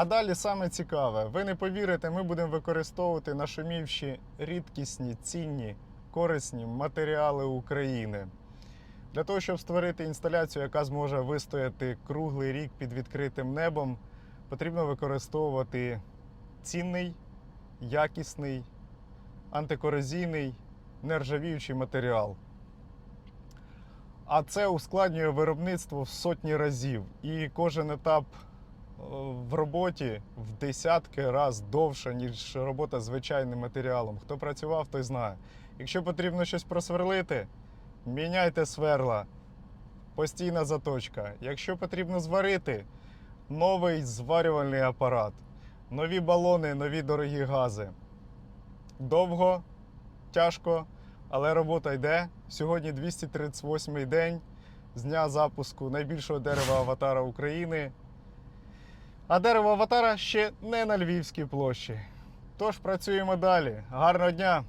А далі саме цікаве, ви не повірите, ми будемо використовувати нашумівші рідкісні, цінні, корисні матеріали України. Для того, щоб створити інсталяцію, яка зможе вистояти круглий рік під відкритим небом, потрібно використовувати цінний, якісний, антикорозійний, нержавіючий матеріал. А це ускладнює виробництво в сотні разів. І кожен етап в роботі в десятки раз довше, ніж робота з звичайним матеріалом. Хто працював, той знає. Якщо потрібно щось просверлити, міняйте сверла. Постійна заточка. Якщо потрібно зварити, новий зварювальний апарат, нові балони, нові дорогі гази. Довго, тяжко, але робота йде. Сьогодні 238-й день з дня запуску найбільшого дерева аватара України. А дерево аватара ще не на Львівській площі. Тож працюємо далі. Гарного дня!